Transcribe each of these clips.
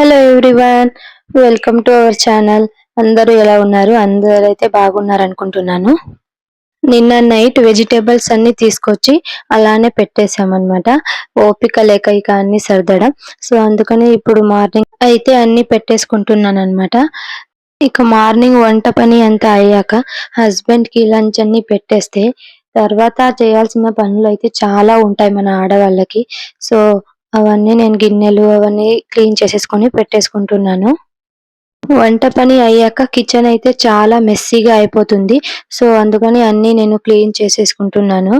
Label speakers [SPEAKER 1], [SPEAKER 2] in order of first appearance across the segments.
[SPEAKER 1] Hello everyone welcome to our channel. అందరూ ఎలా ఉన్నారు? అందరూ అయితే బాగున్నారు అనుకుంటున్నాను. నిన్న నైట్ వెజిటేబుల్స్ అన్ని తీసుకొచ్చి అలానే పెట్టేసామన్నమాట ఓపిక లేక ఇక అన్ని సర్దడం. సో అందుకని ఇప్పుడు మార్నింగ్ అయితే అన్ని పెట్టేసుకుంటున్నాను అనమాట ఇక మార్నింగ్ వంట పని అంతా అయ్యాక హస్బెండ్కి లంచ్ అన్ని పెట్టేస్తే తర్వాత చేయాల్సిన పనులు అయితే చాలా ఉంటాయి మన ఆడవాళ్ళకి. సో అవన్నీ నేను గిన్నెలు అవన్నీ క్లీన్ చేసేసుకొని పెట్టేసుకుంటున్నాను. వంట పని అయ్యాక కిచెన్ అయితే చాలా మెస్సీగా అయిపోతుంది. సో అందుకని అన్ని నేను క్లీన్ చేసేసుకుంటున్నాను.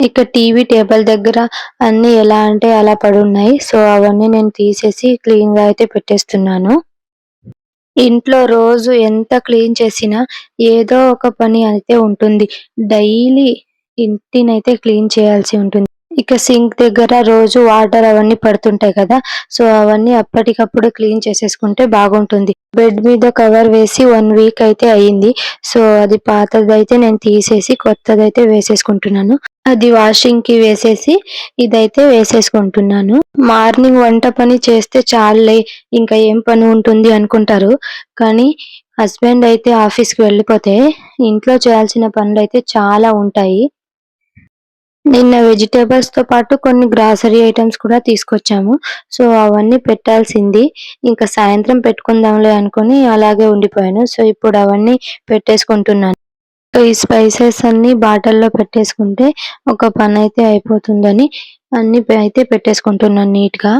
[SPEAKER 1] ఇక టీవీ టేబుల్ దగ్గర అన్ని ఎలా అంటే అలా పడున్నాయి. సో అవన్నీ నేను తీసేసి క్లీన్గా అయితే పెట్టేస్తున్నాను. ఇంట్లో రోజు ఎంత క్లీన్ చేసినా ఏదో ఒక పని అయితే ఉంటుంది. డైలీ ఇంటినైతే క్లీన్ చేయాల్సి ఉంటుంది. ఇక సింక్ దగ్గర రోజు వాటర్ అవన్నీ పడుతుంటాయి కదా సో అవన్నీ అప్పటికప్పుడు క్లీన్ చేసేసుకుంటే బాగుంటుంది. బెడ్ మీద కవర్ వేసి వన్ వీక్ అయితే అయ్యింది సో అది పాతదైతే నేను తీసేసి కొత్తదైతే వేసేసుకుంటున్నాను. అది వాషింగ్కి వేసేసి ఇదైతే వేసేసుకుంటున్నాను. మార్నింగ్ వంట పని చేస్తే చాలే ఇంకా ఏం పని ఉంటుంది అనుకుంటారు. కానీ హస్బెండ్ అయితే ఆఫీస్కి వెళ్ళిపోతే ఇంట్లో చేయాల్సిన పనులు అయితే చాలా ఉంటాయి. నిన్న వెజిటేబుల్స్తో పాటు కొన్ని గ్రాసరీ ఐటమ్స్ కూడా తీసుకొచ్చాము. సో అవన్నీ పెట్టాల్సింది. ఇంకా సాయంత్రం పెట్టుకుందాంలే అనుకుని అలాగే ఉండిపోయాను. సో ఇప్పుడు అవన్నీ పెట్టేసుకుంటున్నాను. ఈ స్పైసెస్ అన్ని బాటిల్లో పెట్టేసుకుంటే ఒక పని అయితే అయిపోతుందని అన్ని అయితే పెట్టేసుకుంటున్నాను నీట్గా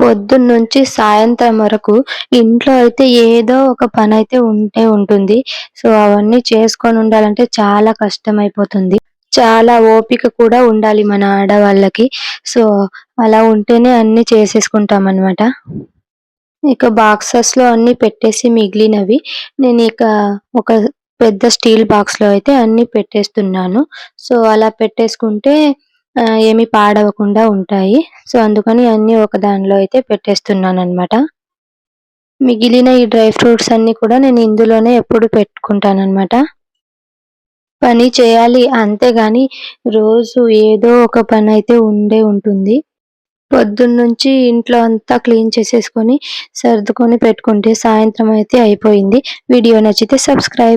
[SPEAKER 1] పొద్దున్న నుంచి సాయంత్రం వరకు ఇంట్లో అయితే ఏదో ఒక పని అయితే ఉంటే ఉంటుంది. సో అవన్నీ చేసుకొని ఉండాలంటే చాలా కష్టం అయిపోతుంది చాలా ఓపిక కూడా ఉండాలి మన ఆడవాళ్ళకి. సో అలా ఉంటేనే అన్ని చేసేసుకుంటాం అనమాట ఇక బాక్సెస్లో అన్ని పెట్టేసి మిగిలినవి. నేను ఇక ఒక పెద్ద స్టీల్ బాక్స్లో అయితే అన్ని పెట్టేస్తున్నాను. సో అలా పెట్టేసుకుంటే ఏమి పాడవకుండా ఉంటాయి. సో అందుకని అన్ని ఒక దానిలో అయితే పెట్టేస్తున్నాను అనమాట మిగిలిన ఈ డ్రై ఫ్రూట్స్ అన్ని కూడా నేను ఇందులోనే ఎప్పుడు పెట్టుకుంటాను అనమాట పని చేయాలి. అంతేగాని రోజు ఏదో ఒక పని అయితే ఉండే ఉంటుంది. పొద్దున్నుంచి ఇంట్లో అంతా క్లీన్ చేసేసుకొని సర్దుకొని పెట్టుకుంటే సాయంత్రం అయితే అయిపోయింది. వీడియో నచ్చితే సబ్స్క్రైబ్